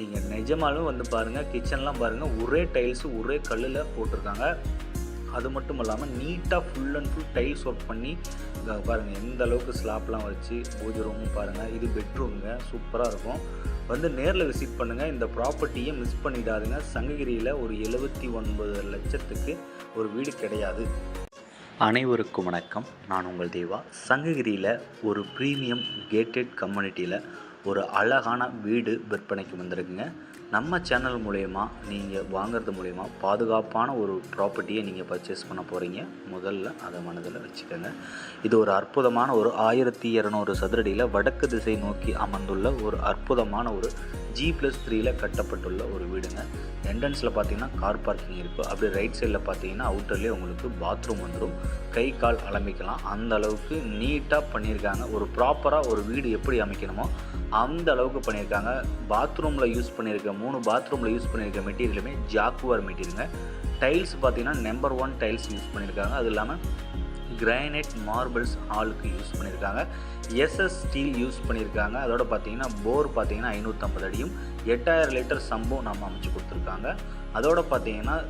நீங்கள் நிஜமாலும் வந்து பாருங்கள் கிச்சன்லாம் பாருங்கள் ஒரே டைல்ஸு ஒரே கல்லில் போட்டிருக்காங்க. அது மட்டும் இல்லாமல் நீட்டாக full and full tiles work பண்ணி பாருங்கள் எந்த அளவுக்கு ஸ்லாப்லாம் வச்சு பூஜை ரூமும் பாருங்கள் இது பெட்ரூமுங்க சூப்பராக இருக்கும். வந்து நேரில் விசிட் பண்ணுங்கள் இந்த ப்ராப்பர்ட்டியை மிஸ் பண்ணிடாதுங்க. சங்ககிரியில் ஒரு எழுபத்தி ஒன்பது லட்சத்துக்கு ஒரு வீடு கிடையாது. அனைவருக்கும் வணக்கம். நான் உங்கள் தேவா. சங்ககிரியில் ஒரு ப்ரீமியம் கேட்டட் கம்யூனிட்டியில் ஒரு அழகான வீடு விற்பனைக்கு வந்திருக்குங்க. நம்ம சேனல் மூலயமா நீங்கள் வாங்குறது மூலயமா பாதுகாப்பான ஒரு ப்ராப்பர்ட்டியை நீங்கள் பர்ச்சேஸ் பண்ண போகிறீங்க முதல்ல அதை மனதில் வச்சுக்கோங்க. இது ஒரு அற்புதமான ஒரு ஆயிரத்தி இரநூறு சதுரடியில் வடக்கு திசை நோக்கி அமர்ந்துள்ள ஒரு அற்புதமான ஒரு ஜி ப்ளஸ் த்ரீயில் கட்டப்பட்டுள்ள ஒரு வீடுங்க. என்ட்ரன்ஸில் பார்த்தீங்கன்னா கார் பார்க்கிங் இருக்குது அப்படியே ரைட் சைடில் பார்த்தீங்கன்னா அவுட்டர்லேயே உங்களுக்கு பாத்ரூம் வந்துடும் கை கால் அலம்பிக்கலாம். அந்த அளவுக்கு நீட்டாக பண்ணியிருக்காங்க. ஒரு ப்ராப்பராக ஒரு வீடு எப்படி அமைக்கணுமோ அந்த அளவுக்கு பண்ணியிருக்காங்க. பாத்ரூமில் யூஸ் பண்ணியிருக்க மூணு பாத்ரூமில் யூஸ் பண்ணியிருக்க மெட்டீரியலுமே ஜாக்குவார் மெட்டீரியலுங்க டைல்ஸ் பார்த்தீங்கன்னா நம்பர் ஒன் டைல்ஸ் யூஸ் பண்ணியிருக்காங்க. அது இல்லாமல் கிரானைட் மார்பிள்ஸ் ஹாலுக்கு யூஸ் பண்ணியிருக்காங்க. எஸ்எஸ் ஸ்டீல் யூஸ் பண்ணியிருக்காங்க. அதோட பார்த்தீங்கன்னா போர் பார்த்தீங்கன்னா ஐநூற்றம்பது அடியும். எட்டாயிரம் லிட்டர் சம்பவம் நம்ம அமைச்சு கொடுத்துருக்காங்க. அதோட பார்த்தீங்கன்னா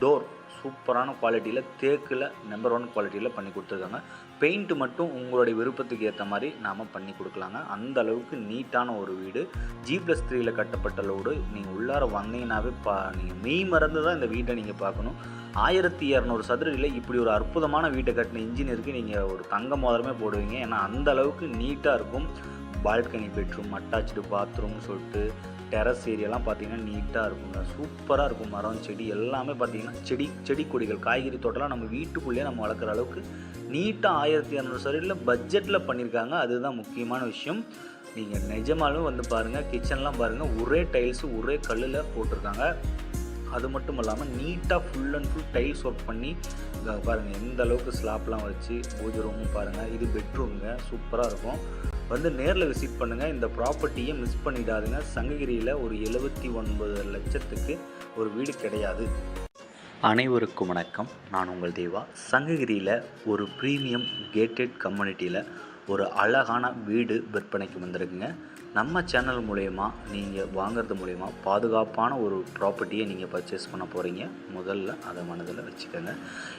டோர் சூப்பரான குவாலிட்டியில் தேக்கில் நம்பர் ஒன் குவாலிட்டியில் பண்ணி கொடுத்துருக்காங்க. பெயிண்ட் மட்டும் உங்களுடைய விருப்பத்துக்கு ஏற்ற மாதிரி நாம் பண்ணி கொடுக்கலாங்க. அந்த அளவுக்கு நீட்டான ஒரு வீடு. ஜி ப்ளஸ் த்ரீயில் கட்டப்பட்ட லோடு நீங்கள் உள்ளார வந்தீங்கன்னாவே பா நீங்கள் மெய் மறந்து தான் இந்த வீட்டை நீங்கள் பார்க்கணும். ஆயிரத்தி இரநூறு சதுரடியில் இப்படி ஒரு அற்புதமான வீட்டை கட்டின இன்ஜினியருக்கு நீங்கள் ஒரு தங்க மோதிரமே போடுவீங்க. ஏன்னா அந்த அளவுக்கு நீட்டாக இருக்கும். பால்கனி பெட்ரூம் அட்டாச்சு பாத்ரூம் சொல்லிட்டு டெரஸ் ஏரியாலாம் பார்த்தீங்கன்னா நீட்டாக இருக்குங்க. சூப்பராக இருக்கும் மரம் செடி எல்லாமே பார்த்தீங்கன்னா செடி செடி கொடிகள் காய்கறி தோட்டம்லாம் நம்ம வீட்டுக்குள்ளேயே நம்ம வளர்க்குற அளவுக்கு நீட்டாக ஆயிரத்தி இரநூறு சதுரடியில் பட்ஜெட்டில் பண்ணியிருக்காங்க. அதுதான் முக்கியமான விஷயம். நீங்கள் நிஜமாலும் வந்து பாருங்கள் கிச்சன்லாம் பாருங்கள் ஒரே டைல்ஸு ஒரே கல்லில் போட்டிருக்காங்க. அது மட்டும் இல்லாமல் நீட்டாக full and full tiles work பண்ணி பாருங்கள் எந்த அளவுக்கு ஸ்லாப்லாம் வச்சு பூஜை ரூமும் பாருங்கள் இது பெட்ரூமுங்க சூப்பராக இருக்கும். வந்து நேரில் விசிட் பண்ணுங்கள் இந்த ப்ராப்பர்ட்டியை மிஸ் பண்ணிடாதுங்க. சங்ககிரியில் ஒரு எழுபத்தி ஒன்பது லட்சத்துக்கு ஒரு வீடு கிடையாது. அனைவருக்கும் வணக்கம். நான் உங்கள் தேவா. சங்ககிரியில் ஒரு ப்ரீமியம் கேட்டட் கம்யூனிட்டியில் ஒரு அழகான வீடு விற்பனைக்கு வந்திருக்குங்க. நம்ம சேனல் மூலயமா நீங்கள் வாங்கிறது மூலயமா பாதுகாப்பான ஒரு ப்ராப்பர்ட்டியை நீங்கள் பர்ச்சேஸ் பண்ண போகிறீங்க முதல்ல அதை மனதில் வச்சுக்கோங்க.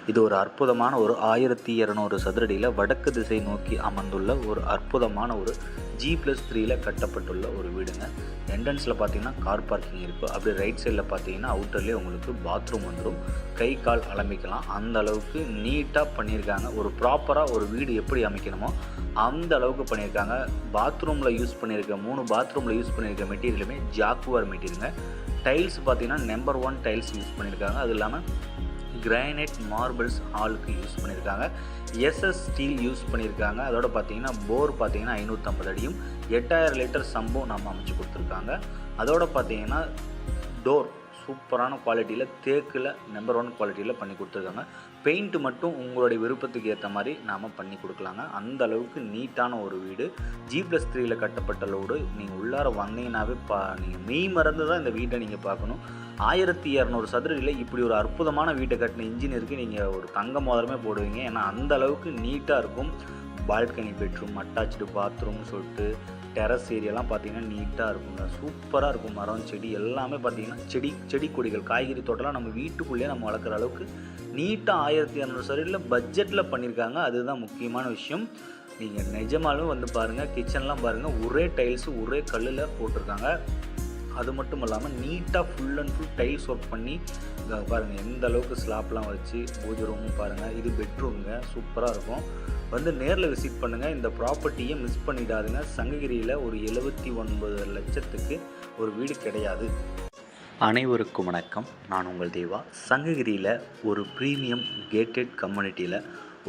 இது ஒரு அற்புதமான ஒரு ஆயிரத்தி இரநூறு சதுரடியில் வடக்கு திசை நோக்கி அமர்ந்துள்ள ஒரு அற்புதமான ஒரு ஜி ப்ளஸ் த்ரீயில் கட்டப்பட்டுள்ள ஒரு வீடுங்க. என்ட்ரன்ஸில் பார்த்தீங்கன்னா கார் பார்க்கிங் இருக்குது அப்படியே ரைட் சைடில் பார்த்தீங்கன்னா அவுட்டர்லேயே உங்களுக்கு பாத்ரூம் வந்துடும் கை கால் அலம்பிக்கலாம். அந்த அளவுக்கு நீட்டாக பண்ணியிருக்காங்க. ஒரு ப்ராப்பராக ஒரு வீடு எப்படி அமைக்கணுமோ அந்த அளவுக்கு பண்ணியிருக்காங்க. பாத்ரூமில் யூஸ் பண்ணியிருக்க மூணு பாத்ரூமில் யூஸ் பண்ணியிருக்க மெட்டீரியலுமே ஜாக்குவார் மெட்டீரியலுங்க டைல்ஸ் பார்த்தீங்கன்னா நம்பர் ஒன் டைல்ஸ் யூஸ் பண்ணியிருக்காங்க. அது இல்லாமல் கிரானைட் மார்பிள்ஸ் ஹாலுக்கு யூஸ் பண்ணியிருக்காங்க. எஸ்எஸ் ஸ்டீல் யூஸ் பண்ணியிருக்காங்க. அதோட பார்த்தீங்கன்னா போர் பார்த்தீங்கன்னா ஐநூற்றம்பது அடியும். எட்டாயிரம் லிட்டர் சம்பவம் நம்ம அமைச்சு கொடுத்துருக்காங்க. அதோட பார்த்தீங்கன்னா டோர் சூப்பரான குவாலிட்டியில் தேக்கில் நம்பர் ஒன் குவாலிட்டியில் பண்ணி கொடுத்துருக்காங்க. பெயிண்ட் மட்டும் உங்களுடைய விருப்பத்துக்கு ஏற்ற மாதிரி நாம் பண்ணி கொடுக்கலாங்க. அந்த அளவுக்கு நீட்டான ஒரு வீடு. ஜி ப்ளஸ் த்ரீயில் கட்டப்பட்ட லோடு நீங்கள் உள்ளார வந்தீங்கன்னாவே பா நீங்கள் மெய் மறந்து தான் இந்த வீட்டை நீங்கள் பார்க்கணும். ஆயிரத்தி இரநூறு சதுரடியில் இப்படி ஒரு அற்புதமான வீட்டை கட்டின இன்ஜினியருக்கு நீங்கள் ஒரு தங்க மோதிரமே போடுவீங்க. ஏன்னா அந்த அளவுக்கு நீட்டாக இருக்கும். பால்கனி பெட்ரூம் அட்டாச்சு பாத்ரூம்னு சொல்லிட்டு டெரஸ் ஏரியாலாம் பார்த்தீங்கன்னா நீட்டாக இருக்குங்க. சூப்பராக இருக்கும். மரம் செடி எல்லாமே பார்த்தீங்கன்னா செடி செடி கொடிகள் காய்கறி தோட்டம்லாம் நம்ம வீட்டுக்குள்ளேயே நம்ம வளர்க்குற அளவுக்கு நீட்டாக ஆயிரத்தி இரநூறு சதுரடியில் பட்ஜெட்டில் பண்ணியிருக்காங்க. அதுதான் முக்கியமான விஷயம். நீங்கள் நிஜமாலும் வந்து பாருங்கள் கிச்சன்லாம் பாருங்கள் ஒரே டைல்ஸு ஒரே கல்லில் போட்டிருக்காங்க. அது மட்டும் இல்லாமல் நீட்டாக full and full tiles work பண்ணி பாருங்கள் எந்த அளவுக்கு ஸ்லாப்லாம் வச்சு பூஜை ரூமும் பாருங்கள் இது பெட்ரூமுங்க சூப்பராக இருக்கும். வந்து நேரில் விசிட் பண்ணுங்கள் இந்த ப்ராப்பர்ட்டியை மிஸ் பண்ணிடாதுங்க. சங்ககிரியில் ஒரு எழுபத்தி ஒன்பது லட்சத்துக்கு ஒரு வீடு கிடையாது. அனைவருக்கும் வணக்கம். நான் உங்கள் தேவா. சங்ககிரியில் ஒரு ப்ரீமியம் கேட்டட் கம்யூனிட்டியில்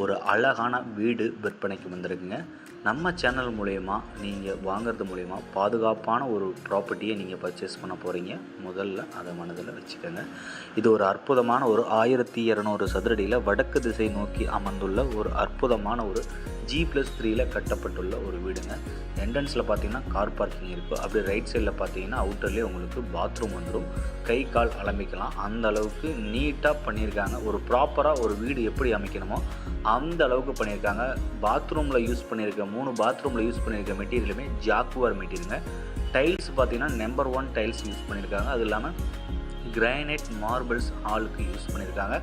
ஒரு அழகான வீடு விற்பனைக்கு வந்திருக்குங்க. நம்ம சேனல் மூலயமா நீங்கள் வாங்கிறது மூலயமா பாதுகாப்பான ஒரு ப்ராப்பர்ட்டியை நீங்கள் பர்ச்சேஸ் பண்ண போகிறீங்க முதல்ல அதை மனதில் வச்சுக்கோங்க. இது ஒரு அற்புதமான ஒரு ஆயிரத்தி இரநூறு சதுரடியில் வடக்கு திசை நோக்கி அமர்ந்துள்ள ஒரு அற்புதமான ஒரு ஜி ப்ளஸ் த்ரீயில் கட்டப்பட்டுள்ள ஒரு வீடுங்க. என்ட்ரன்ஸில் பார்த்தீங்கன்னா கார் பார்க்கிங் இருக்குது அப்படி ரைட் சைடில் பார்த்தீங்கன்னா அவுட்டர்லேயே உங்களுக்கு பாத்ரூம் வந்துடும் கை கால் அலம்பிக்கலாம். அந்த அளவுக்கு நீட்டாக பண்ணியிருக்காங்க. ஒரு ப்ராப்பராக ஒரு வீடு எப்படி அமைக்கணுமோ அந்த அளவுக்கு பண்ணியிருக்காங்க. பாத்ரூமில் யூஸ் பண்ணியிருக்க மூணு பாத்ரூமில் யூஸ் பண்ணியிருக்க மெட்டீரியலுமே ஜாக்குவார் மெட்டீரியலுங்க. டைல்ஸ் பார்த்தீங்கன்னா நம்பர் ஒன் டைல்ஸ் யூஸ் பண்ணியிருக்காங்க. அது இல்லாமல் கிரானைட் மார்பிள்ஸ் ஹாலுக்கு யூஸ் பண்ணியிருக்காங்க.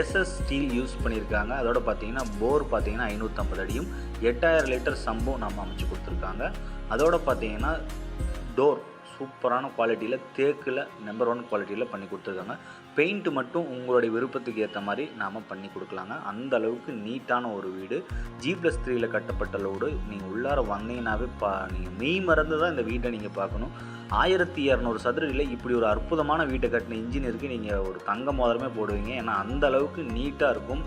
எஸ்எஸ் ஸ்டீல் யூஸ் பண்ணியிருக்காங்க. அதோட பார்த்தீங்கன்னா போர் பார்த்தீங்கன்னா ஐநூற்றம்பது அடியும். எட்டாயிரம் லிட்டர் சம்பும் நம்ம அமைச்சு கொடுத்துருக்காங்க. அதோட பார்த்தீங்கன்னா டோர் சூப்பரான குவாலிட்டியில் தேக்கில் நம்பர் ஒன் குவாலிட்டியில் பண்ணி கொடுத்துருக்காங்க. பெயிண்ட் மட்டும் உங்களுடைய விருப்பத்துக்கு ஏற்ற மாதிரி நாம் பண்ணி கொடுக்கலாங்க. அந்த அளவுக்கு நீட்டான ஒரு வீடு. ஜி ப்ளஸ் த்ரீயில் கட்டப்பட்ட லோடு. நீங்கள் உள்ளார வந்தீங்கன்னாவே பா நீங்கள் மெய் மறந்து தான் இந்த வீட்டை நீங்கள் பார்க்கணும். ஆயிரத்தி இரநூறு சதுரடியில் இப்படி ஒரு அற்புதமான வீட்டை கட்டின இன்ஜினியருக்கு நீங்கள் ஒரு தங்க மோதிரமே போடுவீங்க. ஏன்னா அந்த அளவுக்கு நீட்டாக இருக்கும்.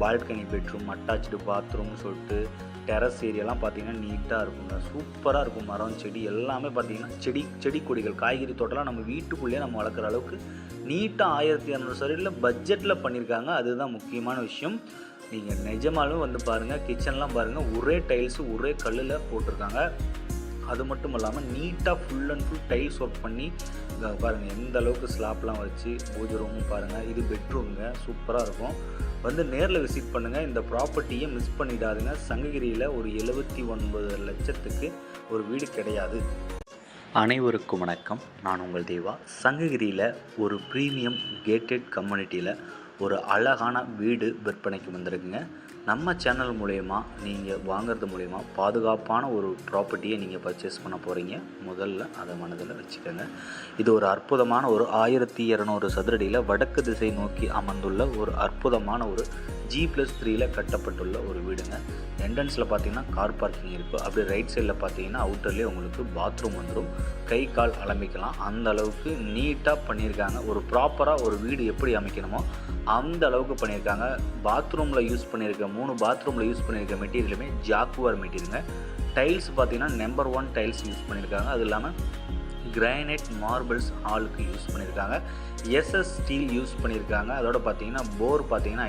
பால்கனி பெட்ரூம் அட்டாச்சு பாத்ரூம்னு சொல்லிட்டு டெரஸ் ஏரியாலாம் பார்த்தீங்கன்னா நீட்டாக இருக்குங்க. சூப்பராக இருக்கும் மரம் செடி எல்லாமே பார்த்தீங்கன்னா செடி செடி கொடிகள் காய்கறி தோட்டம்லாம் நம்ம வீட்டுக்குள்ளேயே நம்ம வளர்க்குற அளவுக்கு நீட்டாக ஆயிரத்தி இரநூறு சதுரடியில் பட்ஜெட்டில் பண்ணியிருக்காங்க. அதுதான் முக்கியமான விஷயம். நீங்கள் நிஜமாலும் வந்து பாருங்கள் கிச்சன்லாம் பாருங்கள் ஒரே டைல்ஸு ஒரே கல்லில் போட்டிருக்காங்க. அது மட்டும் இல்லாமல் நீட்டாக full and full tiles work பண்ணி பாருங்கள் எந்த அளவுக்கு ஸ்லாப்லாம் வச்சு பூஜை ரூமும் பாருங்கள் இது பெட்ரூமுங்க சூப்பராக இருக்கும். வந்து நேரில் விசிட் பண்ணுங்கள் இந்த ப்ராப்பர்ட்டியை மிஸ் பண்ணிடாதுங்க. சங்ககிரியில் ஒரு எழுபத்தி ஒன்பது லட்சத்துக்கு ஒரு வீடு கிடையாது. அனைவருக்கும் வணக்கம். நான் உங்கள் தேவா. சங்ககிரியில் ஒரு ப்ரீமியம் கேட்டட் கம்யூனிட்டியில் ஒரு அழகான வீடு விற்பனைக்கு வந்திருக்குங்க. நம்ம சேனல் மூலயமா நீங்கள் வாங்குறது மூலயமா பாதுகாப்பான ஒரு ப்ராப்பர்ட்டியை நீங்கள் பர்ச்சேஸ் பண்ண போகிறீங்க முதல்ல அதை மனதில் வச்சுக்கோங்க. இது ஒரு அற்புதமான ஒரு ஆயிரத்தி இரநூறு சதுரடியில் வடக்கு திசை நோக்கி அமர்ந்துள்ள ஒரு அற்புதமான ஒரு ஜி ப்ளஸ் த்ரீயில் கட்டப்பட்டுள்ள ஒரு வீடுங்க. என்ட்ரன்ஸில் பார்த்தீங்கன்னா கார் பார்க்கிங் இருக்கும் அப்படி ரைட் சைடில் பார்த்தீங்கன்னா அவுட்டர்லேயே உங்களுக்கு பாத்ரூம் வந்துடும் கை கால் அலம்பிக்கலாம். அந்த அளவுக்கு நீட்டாக பண்ணியிருக்காங்க. ஒரு ப்ராப்பராக ஒரு வீடு எப்படி அமைக்கணுமோ அந்த அளவுக்கு பண்ணியிருக்காங்க. பாத்ரூமில் யூஸ் பண்ணியிருக்க மூணு பாத்ரூமில் யூஸ் பண்ணியிருக்க மெட்டீரியலுமே ஜாக்குவார் மெட்டீரியலுங்க. டைல்ஸ் பார்த்தீங்கன்னா நம்பர் ஒன் டைல்ஸ் யூஸ் பண்ணியிருக்காங்க. அது இல்லாமல் கிரானைட் மார்பிள்ஸ் ஹாலுக்கு யூஸ் பண்ணியிருக்காங்க. எஸ்எஸ் ஸ்டீல் யூஸ் பண்ணியிருக்காங்க. அதோட பார்த்தீங்கன்னா போர் பார்த்தீங்கன்னா